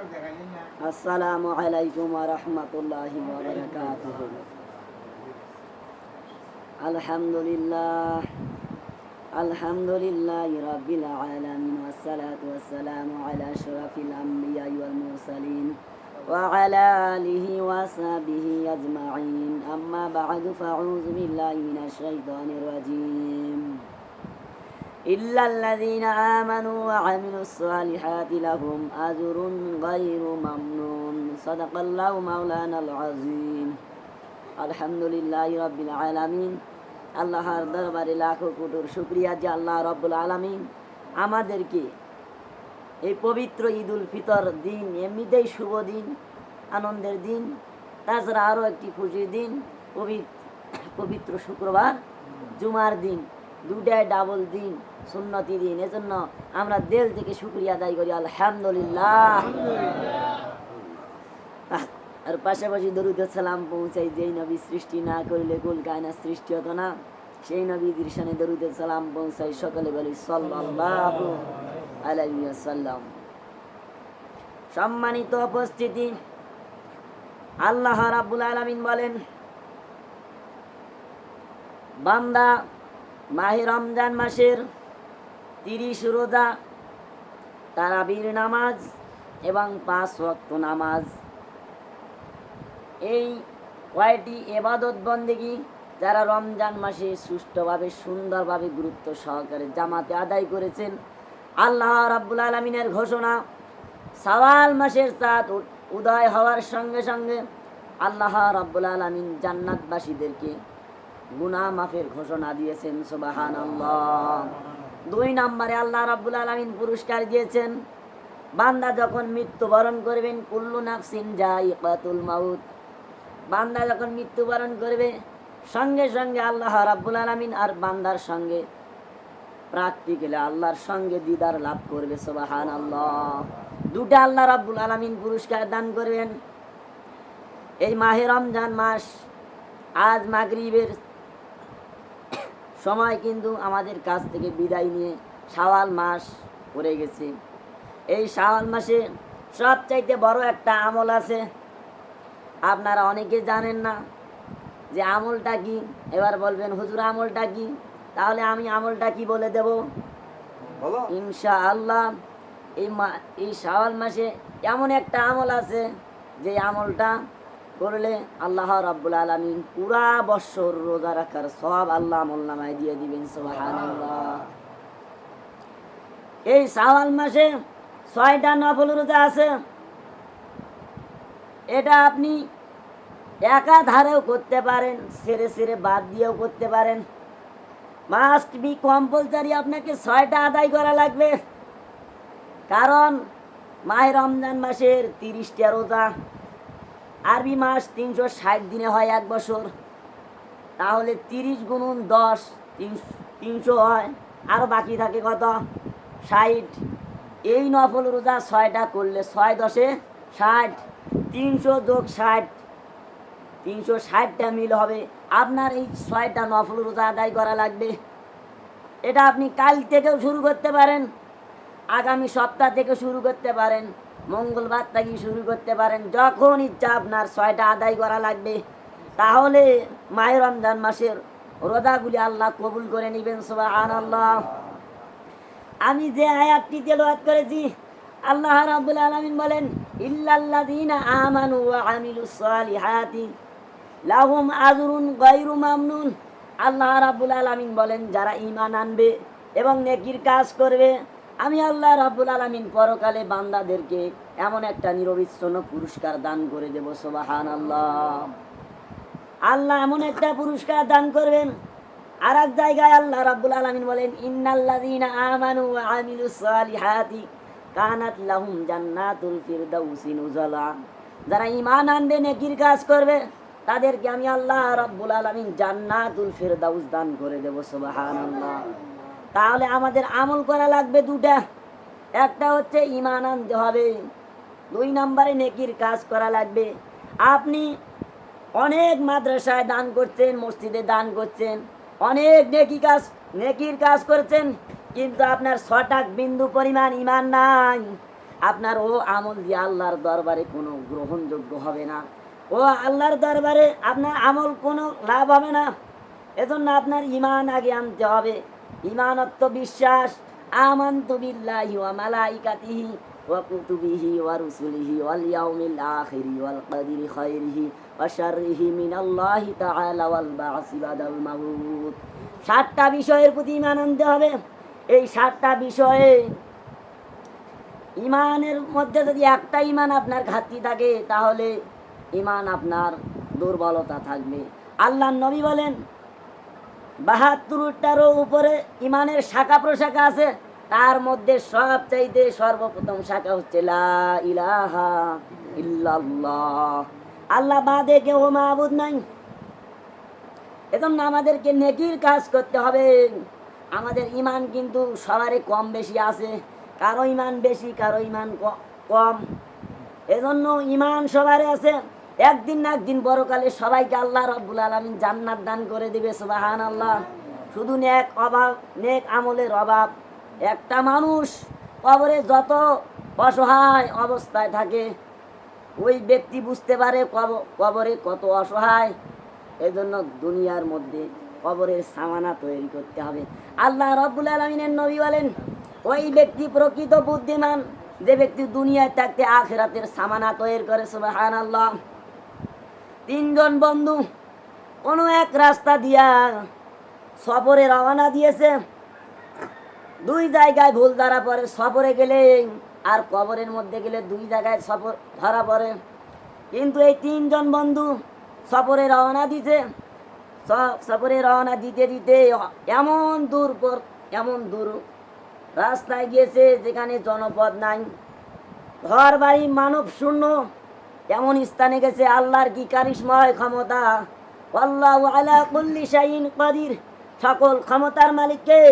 السلام عليكم ورحمة الله وبركاته. الحمد لله الحمد لله رب العالمين والصلاة والسلام على شرف الأنبياء والمرسلين وعلى آله وصحبه أجمعين. أما بعد فأعوذ بالله من الشيطان الرجيم. إلا الذين آمنوا وعملوا الصالحات لهم أجر غير ممنون صدق الله مولانا العظيم الحمد لله رب العالمين আল্লাহর দরবারে লাখো কোটোর শুক্রিয়া যে আল্লাহ রব্বুল আলমিন আমাদেরকে এই পবিত্র ঈদুল ফিতর দিন এমনিতেই শুভ দিন আনন্দের দিন তাছাড়া আরও একটি খুশির দিন পবিত্র পবিত্র শুক্রবার জুমার দিন দুটাই ডাবল দিন, সুন্নতি দিন, এজন্য আমরা দেল থেকে শুক্রিয়া আদায় করি, আলহামদুলিল্লাহ। আর পাশাপাশি দরুদ সালাম পৌঁছাই, যেই নবী সৃষ্টি না করলে কুল কায়না সৃষ্টি হতো না, সেই নবী দৃশনে দরুদ সালাম পৌঁছাই সকলে বলি ওয়াসাল্লাম। সম্মানিত উপস্থিতি, আল্লাহ রাব্বুল আলামিন বলেন, বান্দা মাহে রমজান মাসের তিরিশ রোজা, তারাবির নামাজ এবং পাঁচ ওয়াক্ত নামাজ। এই কয়টি এবাদত বন্দেগি যারা রমজান মাসে সুষ্ঠুভাবে, সুন্দরভাবে গুরুত্ব সহকারে জামাতে আদায় করেছেন, আল্লাহ রাব্বুল আলমিনের ঘোষণা, সওয়াল মাসের চাঁদ উদয় হওয়ার সঙ্গে সঙ্গে আল্লাহ রাব্বুল আলমিন জান্নাতবাসীদেরকে গুনাহ মাফের ঘোষণা দিয়েছেন সুবাহান দুই নম্বরে আল্লাহ রাব্বুল আলমিন পুরস্কার দিয়েছেন। বান্দা যখন মৃত্যুবরণ করবেন কুল্লু নাফসিন জাইকাতুল মাউত। বান্দা যখন মৃত্যুবরণ করবে, সঙ্গে সঙ্গে আল্লাহ রাব্বুল আলমিন আর বান্দার সঙ্গে প্র্যাকটিক্যালি আল্লাহর সঙ্গে দিদার লাভ করবে সোবাহান আল্লাহ দুটা আল্লাহ রাব্বুল আলমিন পুরস্কার দান করবেন। এই মাহে রমজান মাস, আজ মাগরিবের সময় কিন্তু আমাদের কাছ থেকে বিদায় নিয়ে শাওয়াল মাস পড়ে গেছে। এই শাওয়াল মাসে সবচাইতে বড় একটা আমল আছে। আপনারা অনেকে জানেন না যে আমলটা কি? এবার বলবেন হুজুর আমলটা কি? তাহলে আমি আমলটা কি বলে দেব? ইনশা আল্লাহ এই মা এই শাওয়াল মাসে এমন একটা আমল আছে যে আমলটা করলে আল্লাহ রাব্বুল আলামিন পুরা বৎসর রোজা রাখার সব আল্লাহ আমল নামায় দিয়ে দিবেন এই শাওয়াল মাসে ছয়টা নফল রোজা আছে। এটা আপনি একাধারেও করতে পারেন, সেরে সেরে বাদ দিয়েও করতে পারেন। মাস্ট বি কম্পালসারি আপনাকে ছয়টা আদায় করা লাগবে। কারণ মাহে রমজান মাসের তিরিশটা রোজা আরবি মাস তিনশো ষাট দিনে হয় এক বছর। তাহলে তিরিশ গুণুন দশ, তিনশো হয়। আরও বাকি থাকে কত? ষাট। এই নফল রোজা ছয়টা করলে ছয় দশে ষাট, তিনশো যোগ ষাট, তিনশো ষাটটা মিল হবে। আপনার এই ছয়টা নফল রোজা আদায় করা লাগবে। এটা আপনি কাল থেকেও শুরু করতে পারেন, আগামী সপ্তাহ থেকে শুরু করতে পারেন। মঙ্গলবার থেকে শুরু করতে পারেন। যখন ইচ্ছা আপনার ছয়টা আদায় করা লাগবে। তাহলে মায়ের রমজান মাসের রোজাগুলি আল্লাহ কবুল করে নেবেন সবাই আল্লাহ আমি যে আয়াতটি তেলাওয়াত করেছি, আল্লাহ রাব্বুল আলামিন বলেন আমানু লাহুম আজরুন আল্লাহ রাব্বুল আলামিন বলেন, যারা ইমান আনবে এবং নেকির কাজ করবে আমি আল্লাহ রাব্বুল আলামিন পরকালে বান্দাদেরকে এমন একটা নিরবিচ্ছন্ন পুরস্কার দান করে দেব, সুবহানাল্লাহ। আল্লাহ আল্লাহ এমন একটা পুরস্কার দান করবেন। আর এক জায়গায় আল্লাহ রাব্বুল আলামিন বলেন আমানু যারা ইমান আনবে, নেকির কাজ করবে, তাদেরকে আমি আল্লাহ রাব্বুল আলামিন জান্নাতুল ফিরদাউস দান করে দেব, সুবহানাল্লাহ। তাহলে আমাদের আমল করা লাগবে দুটা। একটা হচ্ছে ইমান আনতে হবে। দুই নম্বরে নেকির কাজ করা লাগবে। আপনি অনেক মাদ্রাসায় দান করছেন, মসজিদে দান করছেন, অনেক নেকি কাজ, নেকির কাজ করছেন, কিন্তু আপনার ছটাক বিন্দু পরিমাণ ইমান নাই। আপনার ও আমল দিয়ে আল্লাহর দরবারে কোনো গ্রহণযোগ্য হবে না। ও আল্লাহর দরবারে আপনার আমল কোনো লাভ হবে না। এজন্য আপনার ইমান আগে আনতে হবে। ইমানত্ব বিশ্বাস, আমান্তু বিল্লাহি ওয়া মালাইকাতিহি ওয়া কুতুবিহি ওয়া রুসুলিহি ওয়াল ইয়াউমিল আখিরি ওয়াল খাইরিহি ওয়া শাররিহি মিনাল্লাহি তাআলা ওয়াল বা'সি বাদাল মাউত। সাতটা বিষয়ের প্রতি ইমান আনতে হবে। এই সাতটা বিষয়ে ইমানের মধ্যে যদি একটা ইমান আপনার ঘাটতি থাকে, তাহলে ইমান আপনার দুর্বলতা থাকবে। আল্লাহ নবী বলেন বাহাত্তরটারও উপরে ইমানের শাখা প্রশাখা আছে, তার মধ্যে সব চাইতে সর্বপ্রথম শাখা হচ্ছে ইলাহা ইল্লাল্লাহ। আল্লাহ বাদে কেউ মাহবুদ নাই। এজন্য আমাদেরকে নেকির কাজ করতে হবে। আমাদের ইমান কিন্তু সবারই কম বেশি আছে, কারও ইমান বেশি, কারও ইমান কম। এজন্য ইমান সবারই আছে। একদিন না একদিন বড়কালে সবাইকে আল্লাহ রব্বুল আলমিন জান্নাত দান করে দিবে সুবাহান আল্লাহ শুধু নেক অভাব, নেক আমলের অভাব। একটা মানুষ কবরে যত অসহায় অবস্থায় থাকে, ওই ব্যক্তি বুঝতে পারে কব- কবরে কত অসহায়। এজন্য দুনিয়ার মধ্যে কবরের সামানা তৈরি করতে হবে। আল্লাহ রব্বুল আলমিনের নবী বলেন, ওই ব্যক্তি প্রকৃত বুদ্ধিমান, যে ব্যক্তি দুনিয়ায় থাকতে আখেরাতের সামানা তৈরি করে সুবাহান আল্লাহ তিনজন বন্ধু, কোনো এক রাস্তা দিয়া সফরে রওনা দিয়েছে। দুই জায়গায় ভুল ধরা পড়ে, সফরে গেলে আর কবরের মধ্যে গেলে দুই জায়গায় সফর ধরা পড়ে। কিন্তু এই তিনজন বন্ধু সফরে রওনা দিতে সফরে রওনা দিতে দিতে এমন দূর পর, এমন দূর রাস্তায় গিয়েছে যেখানে জনপদ নাই। ঘর বাড়ি মানব শূন্য। এমন স্থানে গেছে আল্লাহর কি কারিশময় ক্ষমতা? আল্লাহ আলা কুল্লি কাদির। সকল ক্ষমতার মালিককে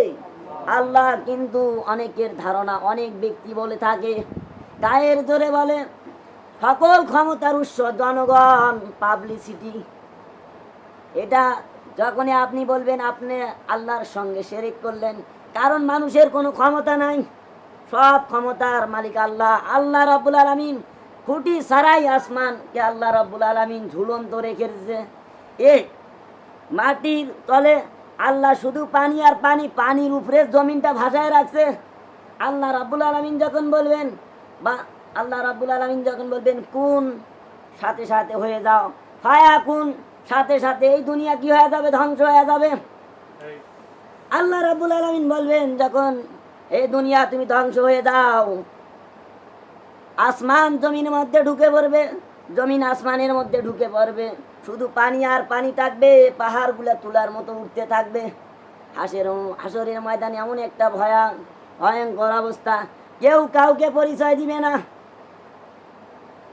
আল্লাহ কিন্তু অনেকের ধারণা অনেক ব্যক্তি বলে থাকে। গায়ের জোরে বলে, সকল ক্ষমতার উৎস জনগণ পাবলিসিটি এটা যখনই আপনি বলবেন, আপনি আল্লাহর সঙ্গে শেরিক করলেন, কারণ মানুষের কোনো ক্ষমতা নাই। সব ক্ষমতার মালিক আল্লাহ। আল্লাহ রব্বুল আলমিন খুঁটি সারাই আসমানকে আল্লাহ রব্বুল আলমিন ঝুলন্ত রেখেছে এ মাটির তলে আল্লাহ শুধু পানি আর পানি পানির উপরে জমিনটা ভাসায় রাখছে। আল্লাহ রাব্বুল আলমিন যখন বলবেন বা আল্লাহ রাব্বুল আলমিন যখন বলবেন কোন সাথে সাথে হয়ে যাও। ফায়া কোন সাথে সাথে এই দুনিয়া কি হয়ে যাবে? ধ্বংস হয়ে যাবে? আল্লাহ রাব্বুল আলমিন বলবেন যখন এই দুনিয়া তুমি ধ্বংস হয়ে যাও আসমান জমিনের মধ্যে ঢুকে পড়বে, জমিন আসমানের মধ্যে ঢুকে পড়বে। শুধু পানি আর পানি থাকবে, পাহাড়গুলা তুলার মতো উঠতে থাকবে। হাসের হাসরের ময়দানে এমন একটা ভয়া, ভয়ঙ্কর অবস্থা। কেউ কাউকে পরিচয় দিবে না।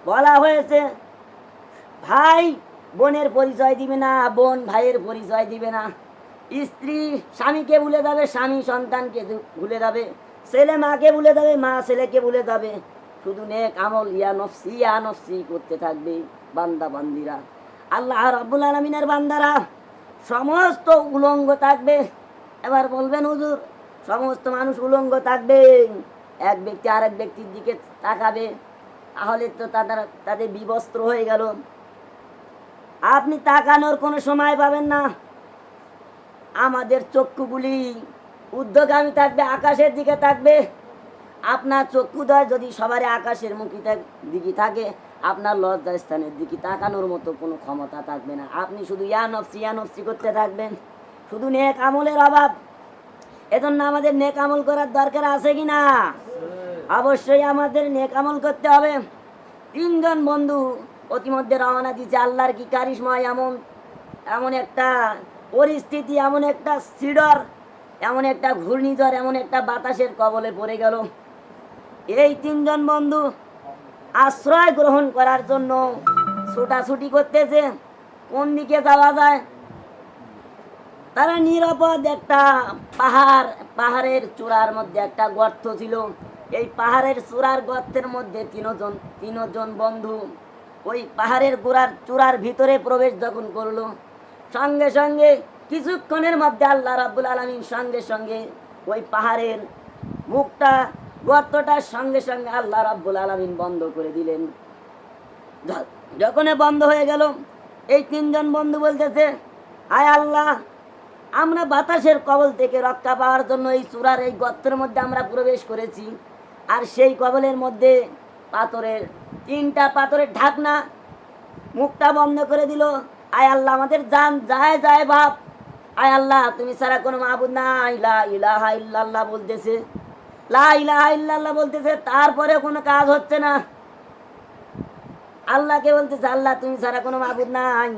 বলা হয়েছে, ভাই বোনের পরিচয় দিবে না, বোন ভাইয়ের পরিচয় দিবে না। স্ত্রী স্বামীকে ভুলে যাবে, স্বামী সন্তানকে ভুলে যাবে, ছেলে মাকে ভুলে যাবে, মা ছেলেকে ভুলে যাবে। শুধু নেক আমল, ইয়া নফসি ইয়া নফসি করতে থাকবে বান্দা, বান্দিরা। আল্লাহ রাব্বুল আলমিনের বান্দারা, সমস্ত উলঙ্গ থাকবে। এবার বলবেন হুজুর, সমস্ত মানুষ উলঙ্গ থাকবে, এক ব্যক্তি আরেক ব্যক্তির দিকে তাকাবে, তাহলে তো তাদের তাদের বিবস্ত্র হয়ে গেল। আপনি তাকানোর কোনো সময় পাবেন না। আমাদের চক্ষুগুলি উদ্যোগামী থাকবে, আকাশের দিকে থাকবে। আপনার চক্ষুদয় যদি সবারই আকাশের মুখী থাক- দিকে থাকে, আপনার লজ্জা স্থানের দিকে তাকানোর মতো কোনো ক্ষমতা থাকবে না। আপনি শুধু ইয়া নফসি ইয়া নফসি করতে থাকবেন। শুধু নেক আমলের অভাব। এজন্য আমাদের নেক আমল করার দরকার আছে কি না? অবশ্যই আমাদের নেক আমল করতে হবে। তিনজন বন্ধু অতিমধ্যে রওনা দিচ্ছে আল্লাহর কি কারিশময় এমন এমন একটা পরিস্থিতি, এমন একটা সিডর, এমন একটা ঘূর্ণিঝড়, এমন একটা বাতাসের কবলে পড়ে গেল। এই তিনজন বন্ধু আশ্রয় গ্রহণ করার জন্য ছোটাছুটি করতেছে। কোন দিকে যাওয়া যায়? তারা নিরাপদ একটা পাহাড়, পাহাড়ের চূড়ার মধ্যে একটা গর্ত ছিল। এই পাহাড়ের চূড়ার গর্তের মধ্যে তিনজন তিনজন বন্ধু ওই পাহাড়ের গোড়ার চূড়ার ভিতরে প্রবেশ যখন করল, সঙ্গে সঙ্গে কিছুক্ষণের মধ্যে আল্লাহ রাব্বুল আলমীর সঙ্গে সঙ্গে ওই পাহাড়ের মুখটা গর্তটার সঙ্গে সঙ্গে আল্লাহ রাব্বুল আলামিন বন্ধ করে দিলেন। যখন বন্ধ হয়ে গেল, এই তিনজন বন্ধু বলতেছে, আয় আল্লাহ, আমরা বাতাসের কবল থেকে রক্ষা পাওয়ার জন্য এই চূড়ার এই গর্তের মধ্যে আমরা প্রবেশ করেছি। আর সেই কবলের মধ্যে পাথরের, তিনটা পাথরের ঢাকনা মুখটা বন্ধ করে দিল। আয় আল্লাহ, আমাদের জান যায় যায়, ভাব। আয় আল্লাহ, তুমি ছাড়া কোনো মাহবুদ না ইলা ইলাহা ইল্লাল্লাহ বলতেছে লা বলতেছে তারপরে কোনো কাজ হচ্ছে না। আল্লাহকে বলতেছে, আল্লাহ, তুমি ছাড়া কোনো মাহবুদ নাই।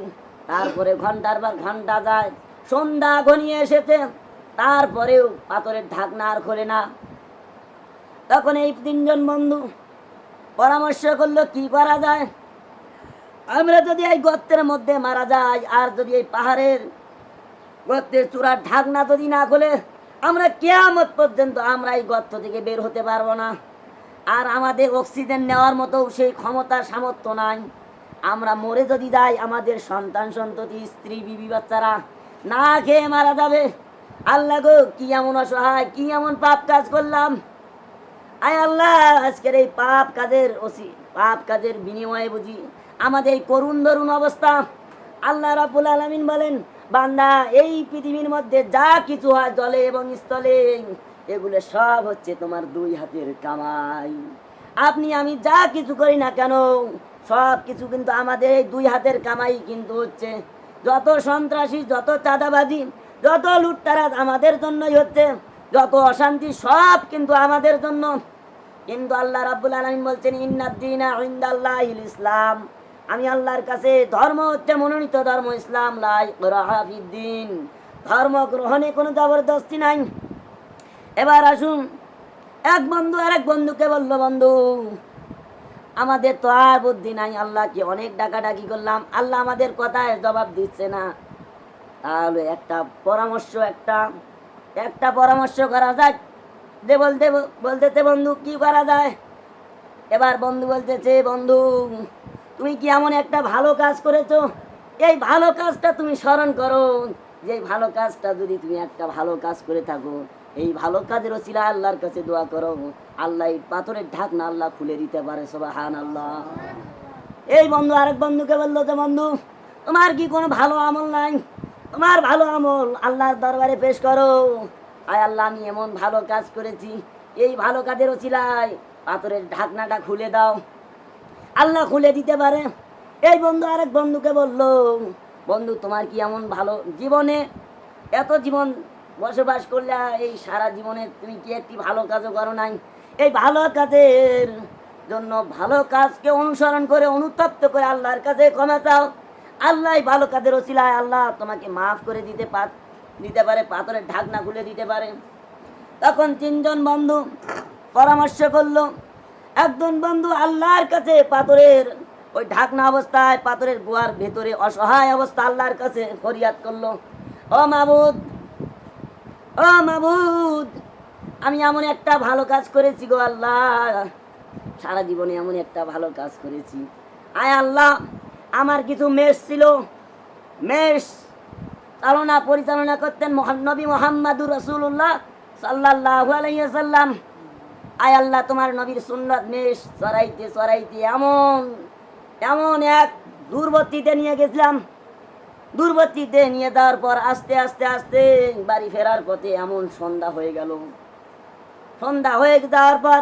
তারপরে ঘণ্টার পর ঘণ্টা যায়, সন্ধ্যা ঘনিয়ে এসেছে, তারপরেও পাথরের ঢাকনা আর খোলে না। তখন এই তিনজন বন্ধু পরামর্শ করল, কি করা যায়? আমরা যদি এই গর্তের মধ্যে মারা যাই, আর যদি এই পাহাড়ের গর্তের চূড়ার ঢাকনা যদি না খোলে আমরা কেয়ামত পর্যন্ত আমরা এই গর্ত থেকে বের হতে পারব না। আর আমাদের অক্সিজেন নেওয়ার মতো সেই ক্ষমতা সামর্থ্য নাই। আমরা মরে যদি যাই, আমাদের সন্তান, সন্ততি, স্ত্রী, বিবি, বাচ্চারা না খেয়ে মারা যাবে। আল্লাহ গো, কি এমন অসহায়, কি এমন পাপ কাজ করলাম। আয় আল্লাহ, আজকের এই পাপ কাজের ওসি, পাপ কাজের বিনিময়ে বুঝি আমাদের এই করুণ দরুণ অবস্থা। আল্লাহ রাবুল আলমিন বলেন বান্দা, এই পৃথিবীর মধ্যে যা কিছু হয় জলে এবং স্থলে, এগুলো সব হচ্ছে তোমার দুই হাতের কামাই। আপনি, আমি যা কিছু করি না কেন, সব কিছু কিন্তু আমাদের এই দুই হাতের কামাই কিন্তু হচ্ছে। যত সন্ত্রাসী, যত চাঁদাবাজি, যত লুটতারাজ আমাদের জন্যই হচ্ছে, যত অশান্তি, সব কিন্তু আমাদের জন্য। কিন্তু আল্লাহ রাব্বুল আলামিন বলছেন, ইন্নাদ্দিনা ইনদাল্লাহিল ইসলাম। আমি আল্লাহর কাছে ধর্ম হচ্ছে মনোনীত ধর্ম, ইসলাম, লাই রাহাফিদ্দিন ধর্ম গ্রহণে কোনো জবরদস্তি নাই। এবার আসুন, এক বন্ধু আর এক বন্ধুকে বলল, বন্ধু, আমাদের তো আর বুদ্ধি নাই, আল্লাহকে অনেক ডাকাডাকি করলাম, আল্লাহ আমাদের কথায় জবাব দিচ্ছে না। তাহলে একটা পরামর্শ, একটা একটা পরামর্শ করা যায় দে বলতে, বলতেছে, বন্ধু, কি করা যায়? এবার বন্ধু বলতেছে, বন্ধু তুমি কি এমন একটা ভালো কাজ করেছ? এই ভালো কাজটা তুমি স্মরণ করো। যে ভালো কাজটা যদি তুমি একটা ভালো কাজ করে থাকো, এই ভালো কাজের ওসিলা আল্লাহর কাছে দোয়া করো। আল্লাহ এই পাথরের ঢাকনা আল্লাহ খুলে দিতে পারে সবাই হান আল্লাহ এই বন্ধু, আরেক বন্ধুকে বলল যে, বন্ধু, তোমার কি কোনো ভালো আমল নাই? তোমার ভালো আমল আল্লাহর দরবারে পেশ করো। আয় আল্লাহ, আমি এমন ভালো কাজ করেছি। এই ভালো কাজের ওসিলায় পাথরের ঢাকনাটা খুলে দাও। আল্লাহ খুলে দিতে পারে। এই বন্ধু আরেক বন্ধুকে বলল, বন্ধু, তোমার কি এমন ভালো জীবনে? এত জীবন বসবাস করলে এই সারা জীবনে তুমি কি একটি ভালো কাজও করো নাই? এই ভালো কাজের জন্য ভালো কাজকে অনুসরণ করে, অনুতপ্ত করে আল্লাহর কাছে ক্ষমা চাও। আল্লাহ ভালো কাজের ওসিলায় আল্লাহ তোমাকে মাফ করে দিতে পার দিতে পারে, পাথরের ঢাকনা খুলে দিতে পারে। তখন তিনজন বন্ধু পরামর্শ করল একজন বন্ধু আল্লাহর কাছে পাথরের ওই ঢাকনা অবস্থায় পাথরের গুহার ভেতরে অসহায় অবস্থা আল্লাহর কাছে ফরিয়াদ করল। ও মাবুদ ও মাবুদ, আমি এমন একটা ভালো কাজ করেছি গো আল্লাহ। সারা জীবনে এমন একটা ভালো কাজ করেছি। আয় আল্লাহ, আমার কিছু মেষ ছিল। মেষ চালনা পরিচালনা করতেন মহান নবী মোহাম্মদুর রসুল্লাহ সাল্লাহ আলাইসাল্লাম আয় আল্লাহ, তোমার নবীর সুন্নত মেষ চড়াইতে চড়াইতে এমন এমন এক দূরবর্তীতে নিয়ে গেছিলাম। দূরবর্তীতে নিয়ে যাওয়ার পর আস্তে আস্তে আস্তে বাড়ি ফেরার পথে এমন সন্ধ্যা হয়ে গেল। সন্ধ্যা হয়ে যাওয়ার পর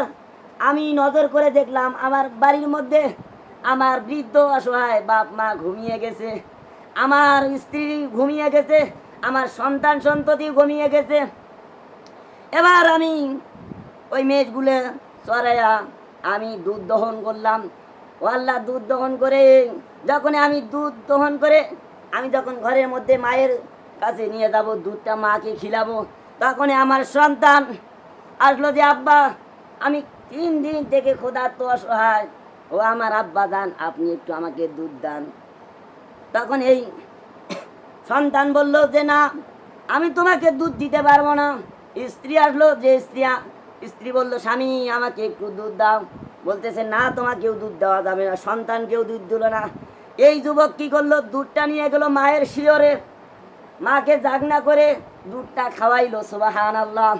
আমি নজর করে দেখলাম, আমার বাড়ির মধ্যে আমার বৃদ্ধ অসহায় বাপ মা ঘুমিয়ে গেছে। আমার স্ত্রী ঘুমিয়ে গেছে, আমার সন্তান সন্ততি ঘুমিয়ে গেছে। এবার আমি ওই মেজগুলো চড়াইয়া আমি দুধ দহন করলাম। ও আল্লাহ দুধ দহন করে যখন আমি দুধ দহন করে, আমি যখন ঘরের মধ্যে মায়ের কাছে নিয়ে যাব, দুধটা মাকে খিলাবো তখন আমার সন্তান আসলো যে, আব্বা, আমি তিন দিন থেকে ক্ষুধার্ত, অসহায়। ও আমার আব্বা দান আপনি একটু আমাকে দুধ দান। তখন এই সন্তান বলল যে, না, আমি তোমাকে দুধ দিতে পারব না। স্ত্রী আসলো, যে স্ত্রী স্ত্রী বলল, স্বামী, আমাকে একটু দুধ দাও। বলতেছে, না, তোমাকেও দুধ দেওয়া যাবে না, সন্তানকেও দুধ দিল না। এই যুবক কি করল? দুধটা নিয়ে গেল মায়ের শিওরে মাকে জাগনা করে দুধটা খাওয়াইলো সুবাহান আল্লাহ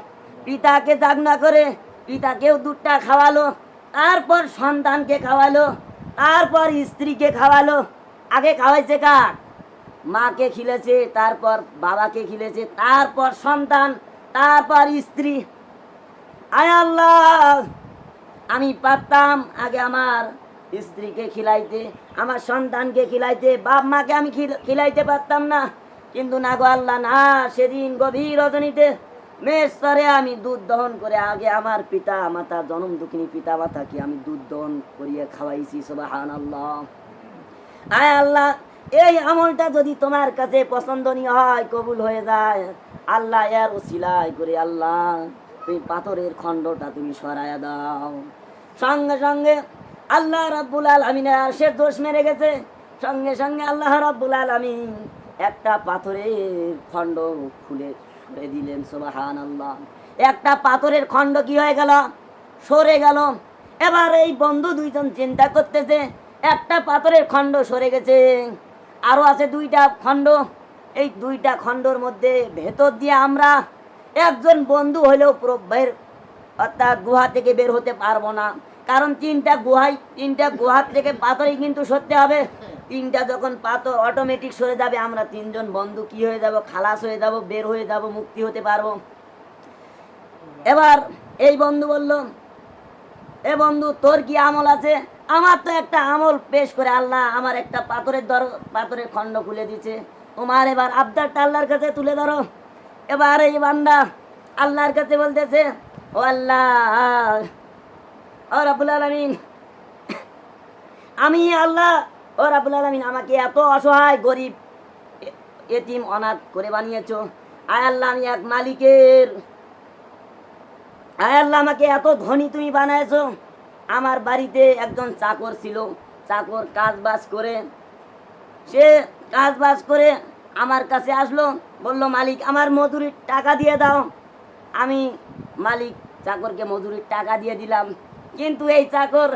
পিতাকে জাগনা করে পিতাকেও দুধটা খাওয়ালো, তারপর সন্তানকে খাওয়ালো, তারপর স্ত্রীকে খাওয়ালো। আগে খাওয়াইছে কাক মাকে খিলেছে, তারপর বাবাকে খিলেছে, তারপর সন্তান, তারপর স্ত্রী। আয় আল্লাহ। আমি পারতাম আগে আমার স্ত্রীকে খিলাইতে, আমার সন্তানকে খিলাইতে, বাপ মাকে আমি খিলাইতে পারতাম না। কিন্তু না গো আল্লাহ, না, সেদিন গভীর রজনীতে মেয়ের স্তরে আমি দুধ দহন করে আগে আমার পিতা মাতা, জনম দুঃখিনী পিতা মাতাকে আমি দুধ দহন করিয়ে খাওয়াইছি সোবাহান আল্লাহ আয় আল্লাহ, এই আমলটা যদি তোমার কাছে পছন্দনীয় হয়, কবুল হয়ে যায়। আল্লাহ এর ও ওসিলাই করে আল্লাহ তুমি পাথরের খণ্ডটা তুমি সরাইয়া দাও। সঙ্গে সঙ্গে আল্লাহ রাব্বুল আলমিনের সে দোষ মেরে গেছে। সঙ্গে সঙ্গে আল্লাহ রাব্বুল আলমিন একটা পাথরের খণ্ড খুলে সরে দিলেন সোবাহান আল্লাহ একটা পাথরের খণ্ড কি হয়ে গেল? সরে গেল। এবার এই বন্ধু দুইজন চিন্তা করতেছে, একটা পাথরের খণ্ড সরে গেছে। আরও আছে দুইটা খণ্ড। এই দুইটা খণ্ডর মধ্যে ভেতর দিয়ে আমরা একজন বন্ধু হলেও প্রবের অর্থাৎ গুহা থেকে বের হতে পারব না। কারণ তিনটা গুহায় তিনটা গুহার থেকে পাথরই কিন্তু সরতে হবে। তিনটা যখন পাথর অটোমেটিক সরে যাবে, আমরা তিনজন বন্ধু কি হয়ে যাব? খালাস হয়ে যাব, বের হয়ে যাব, মুক্তি হতে পারব। এবার এই বন্ধু বলল, এ বন্ধু, তোর কি আমল আছে? আমার তো একটা আমল পেশ করে আল্লাহ আমার একটা পাথরের দর, পাথরের খণ্ড খুলে দিছে তোমার এবার আবদারটা আল্লাহর কাছে তুলে ধরো। এবার এই বান্দা আল্লাহর কাছে বলতেছে, ও আল্লাহ, ও রাবুল আলমিন, আমি আল্লাহ, ও রাবুল আলমিন, আমাকে এত অসহায়, গরিব এতিম অনাথ করে বানিয়েছো। আয় আল্লাহ, আমি এক মালিকের, আয় আল্লাহ, আমাকে এত ধনী তুমি বানাইছো আমার বাড়িতে একজন চাকর ছিল, চাকর কাজ বাজ করে, সে কাজ বাজ করে আমার কাছে আসলো, বলল, মালিক, আমার মজুরির টাকা দিয়ে দাও। আমি মালিক চাকরকে মজুরির টাকা দিয়ে দিলাম। কিন্তু এই চাকর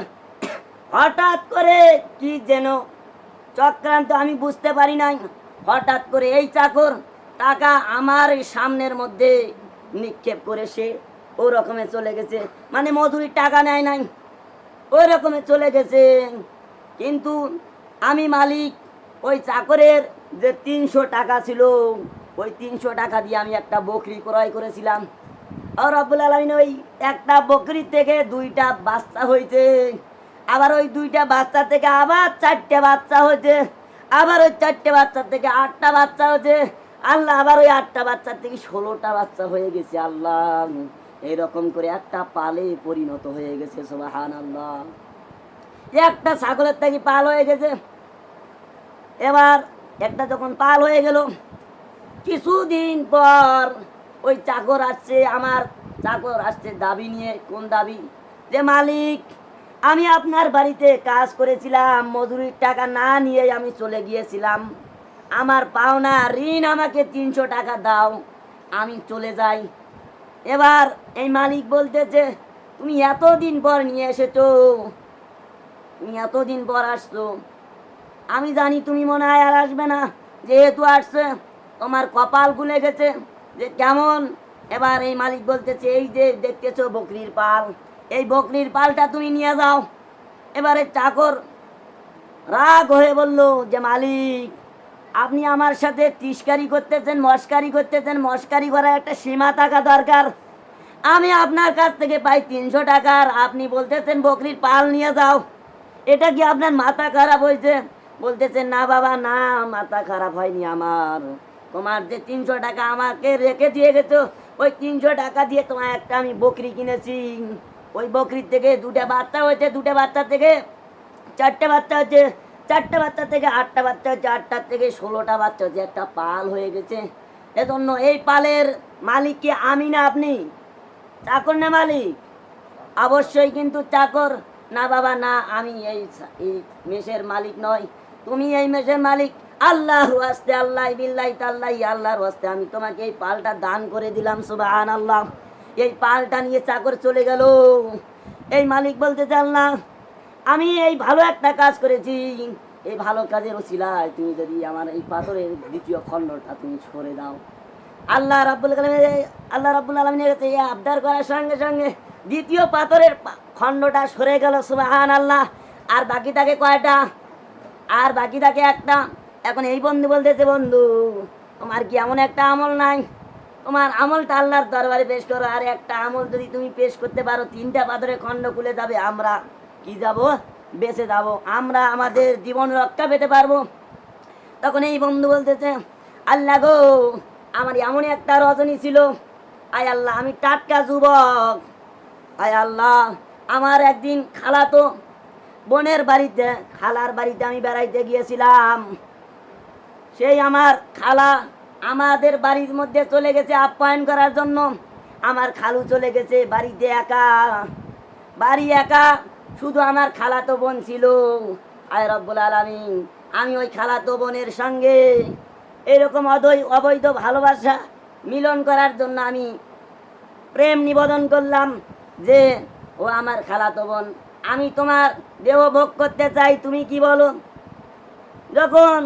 হঠাৎ করে কি যেন চক্রান্ত, আমি বুঝতে পারি নাই। হঠাৎ করে এই চাকর টাকা আমার সামনের মধ্যে নিক্ষেপ করে সে ও রকমে চলে গেছে। মানে মজুরির টাকা নেয় নাই ওই রকমে চলে গেছে। কিন্তু আমি মালিক ওই চাকরের যে তিনশো টাকা ছিল, ওই তিনশো টাকা দিয়ে আমি একটা বকরি ক্রয় করেছিলাম। আর রব্বুল আলমিন ওই একটা বকরির থেকে দুইটা বাচ্চা হয়েছে। আবার ওই দুইটা বাচ্চা থেকে আবার চারটে বাচ্চা হয়েছে। আবার ওই চারটে বাচ্চার থেকে আটটা বাচ্চা হয়েছে। আল্লাহ আবার ওই আটটা বাচ্চার থেকে ষোলোটা বাচ্চা হয়ে গেছে, আল্লাহ। এইরকম করে একটা পালে পরিণত হয়ে গেছে সোবাহান আল্লাহ একটা ছাগলের থেকে পাল হয়ে গেছে। এবার একটা যখন পাল হয়ে গেল, কিছুদিন পর ওই চাকর আসছে, আমার চাকর আসছে দাবি নিয়ে, কোন দাবি? যে, মালিক, আমি আপনার বাড়িতে কাজ করেছিলাম, মজুরির টাকা না নিয়ে আমি চলে গিয়েছিলাম। আমার পাওনা ঋণ আমাকে তিনশো টাকা দাও, আমি চলে যাই। এবার এই মালিক বলতেছে, তুমি এতদিন পর নিয়ে এসেছ, তুমি এতদিন পর আসছো আমি জানি তুমি মনে হয় আর আসবে না। যেহেতু আসছে, তোমার কপাল খুলে গেছে। যে কেমন? এবার এই মালিক বলতেছে, এই যে দেখতেছো বকরির পাল, এই বকরির পালটা তুমি নিয়ে যাও। এবারে চাকর রাগ হয়ে বলল, যে মালিক, আপনি আমার সাথে তিসকারি করতেছেন, মস্কারি করতেছেন, মস্কারি করার একটা সীমা থাকা দরকার। আমি আপনার কাছ থেকে পাই তিনশো টাকার আপনি বলতেছেন বকরির পাল নিয়ে যাও। এটা কি আপনার মাথা খারাপ হয়েছে? বলতেছেন না বাবা, না, মাথা খারাপ হয়নি আমার। তোমার যে তিনশো টাকা আমাকে রেখে দিয়ে গেছো, ওই তিনশো টাকা দিয়ে তোমার একটা আমি বকরি কিনেছি। ওই বকরির থেকে দুটা বাচ্চা হয়েছে, দুটা বাচ্চা থেকে চারটে বাচ্চা হচ্ছে চারটে বাচ্চা থেকে আটটা বাচ্চা হচ্ছে আটটার থেকে ষোলোটা বাচ্চা হচ্ছে একটা পাল হয়ে গেছে। এজন্য এই পালের মালিক কি আমি না আপনি? চাকর না মালিক? অবশ্যই কিন্তু চাকর। না বাবা, না, আমি এই এই মেষের মালিক নয় তুমি এই মেষের মালিক। আল্লাহ আস্তে আল্লাহ, বিল্লাহ তাল্লাহ আল্লাহর আস্তে আমি তোমাকে এই পালটা দান করে দিলাম সুবাহান আল্লাহ এই পালটা নিয়ে চাকর চলে গেল। এই মালিক বলতে না, আমি এই ভালো একটা কাজ করেছি। এই ভালো কাজের ওসিলায় তুমি যদি আমার এই পাথরের দ্বিতীয় খণ্ডটা তুমি সরে দাও। আল্লাহ রাব্বুল আলমিনের আল্লাহ রাব্বুল আলমিনের কাছে আবদার করার সঙ্গে সঙ্গে দ্বিতীয় পাথরের খণ্ডটা সরে গেল সুবাহান আল্লাহ আর বাকি থাকে কয়টা? আর বাকি থাকে একটা। এখন এই বন্ধু বলতেছে, বন্ধু, তোমার কি এমন একটা আমল নাই? তোমার আমলটা আল্লাহর দরবারে পেশ করো। আর একটা আমল যদি তুমি পেশ করতে পারো, তিনটা পাথরের খণ্ড খুলে যাবে। আমরা কি যাব? বেঁচে যাব। আমরা আমাদের জীবন রক্ষা পেতে পারব। তখন এই বন্ধু বলতেছে, আল্লাহ গো, আমার এমন একটা রজনী ছিল। আয় আল্লাহ, আমি টাটকা যুবক। আয় আল্লাহ, আমার একদিন খালাতো বোনের বাড়িতে, খালার বাড়িতে আমি বেড়াইতে গিয়েছিলাম। সেই আমার খালা আমাদের বাড়ির মধ্যে চলে গেছে আপ্যায়ন করার জন্য। আমার খালু চলে গেছে বাড়িতে একা। বাড়ি একা, শুধু আমার খালাতো বোন ছিল। আয় রব্বুল আলমিন, আমি ওই খালাতো বোনের সঙ্গে এরকম অদৈ অবৈধ ভালোবাসা মিলন করার জন্য আমি প্রেম নিবেদন করলাম যে, ও আমার খালাতো বোন আমি তোমার দেহ ভোগ করতে চাই, তুমি কি বলো? যখন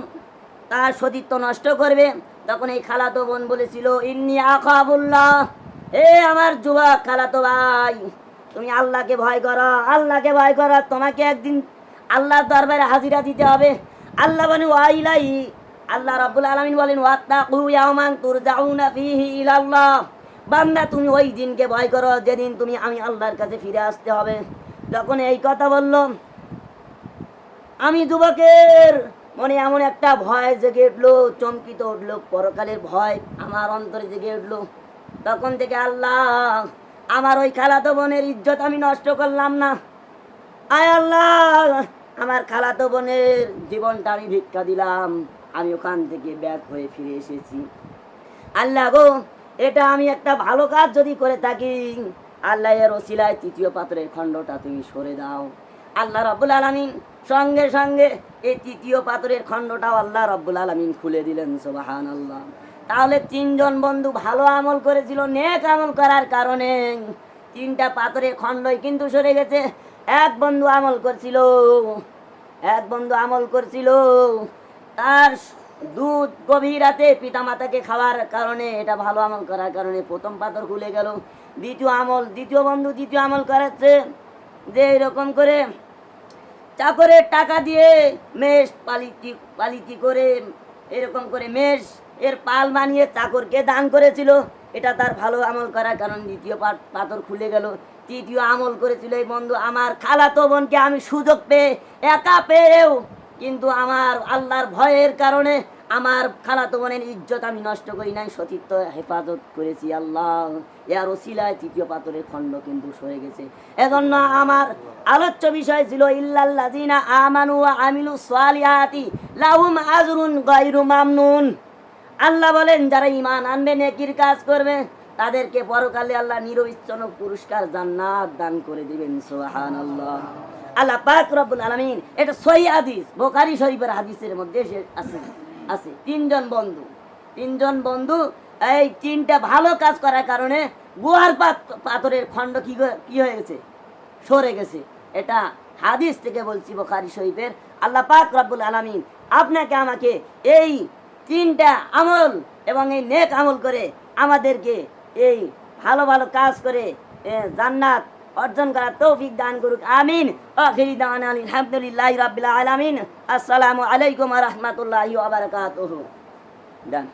তার সতীত্ব নষ্ট করবে, তখন এই খালাতো বোন বলেছিল, ইন্নি আখাবুল্লাহ, হে আমার যুবক খালাতো ভাই, তুমি আল্লাহকে ভয় করো, আল্লাহকে ভয় করো, তোমাকে একদিন আল্লাহর দরবারে হাজিরা দিতে হবে। আল্লাহ বলেন ওয়াইলাই আল্লাহ রাব্বুল আলামিন বলেন, ওয়াত্তাকু ইয়াওমান তুরজাউনা ফীহি ইলাল্লাহ, বান্দা তুমি ওই দিনকে ভয় করো, যেদিন তুমি আমি আল্লাহর কাছে ফিরে আসতে হবে। যখন এই কথা বলল, আমি যুবকের মনে এমন একটা ভয় জেগে উঠল, চমকিত উঠল, পরকালের ভয় আমার অন্তরে জেগে উঠল। তখন থেকে আল্লাহ, আমার ওই খালাতো বোনের ইজ্জত আমি নষ্ট করলাম না। আয় আল্লাহ, আমার খালাতো বোনের জীবনটা আমি ভিক্ষা দিলাম, আমি ওখান থেকে ব্যাক হয়ে ফিরে এসেছি। আল্লাহ গো, এটা আমি একটা ভালো কাজ যদি করে থাকি আল্লাহ এর ওসিলায় তৃতীয় পাত্রের খণ্ডটা তুমি সরে দাও। আল্লাহ রব্বুল আলমিন সঙ্গে সঙ্গে এই তৃতীয় পাত্রের খণ্ডটাও আল্লাহ রব্বুল আলমিন খুলে দিলেন সোবাহান আল্লাহ তাহলে তিনজন বন্ধু ভালো আমল করেছিল, নেক আমল করার কারণে তিনটা পাথরের খণ্ডই কিন্তু সরে গেছে। এক বন্ধু আমল করছিল, এক বন্ধু আমল করছিল, তার দুধ গভীর রাতে পিতা মাতাকে খাওয়ার কারণে, এটা ভালো আমল করার কারণে প্রথম পাথর খুলে গেল। দ্বিতীয় আমল, দ্বিতীয় বন্ধু দ্বিতীয় আমল করাচ্ছে যে এরকম করে চাকরের টাকা দিয়ে মেষ পালিতি পালিতি করে, এরকম করে মেষ, এর পাল বানিয়ে চাকরকে দান করেছিল। এটা তার ভালো আমল করার কারণ দ্বিতীয় পাথর খুলে গেল। তৃতীয় আমল করেছিল, এই বন্ধু, আমার খালাতো বোনকে আমি সুযোগ পেয়ে একা পেয়েও, কিন্তু আমার আল্লাহর ভয়ের কারণে আমার খালাতো বোনের ইজ্জত আমি নষ্ট করি নাই সতীত্ব হেফাজত করেছি, আল্লাহ। ইয়ার ওসিলায় তৃতীয় পাথরের খণ্ড কিন্তু সরে গেছে। এজন্য আমার আলোচ্য বিষয় ছিল, ইল্লাল্লাযিনা আমানু আমিলু সালিহাতি, লাহুম আজরুন গায়রু মামনুন। আল্লাহ বলেন, যারা ইমান আনবে, নেকির কাজ করবে, তাদেরকে পরকালে আল্লাহ নিরবিচ্ছন্ন পুরস্কার জান্নাত দান করে দিবেন, সুবহানাল্লাহ। আল্লাহ পাক রব্বুল আলামিন, এটা সহি হাদিস, বোখারি শরীফের হাদিসের মধ্যে আছে। আছে। তিনজন বন্ধু। তিনজন বন্ধু, এই তিনটা ভালো কাজ করার কারণে গুহার পাথরের খণ্ড কি কি হয়ে গেছে? সরে গেছে। এটা হাদিস থেকে বলছি বোখারি শরীফের। আল্লাহ পাক রব্বুল আলমিন আপনাকে আমাকে এই তিনটা আমল এবং এই নেক আমল করে আমাদেরকে এই ভালো ভালো কাজ করে জান্নাত অর্জন করার তৌফিক দান করুক। আমিন। আখিরি দান আলহামদুলিল্লাহ রাব্বিল আলামিন। আসসালামু আলাইকুম রাহমাতুল্লাহি ওয়া বারাকাতুহু। ডান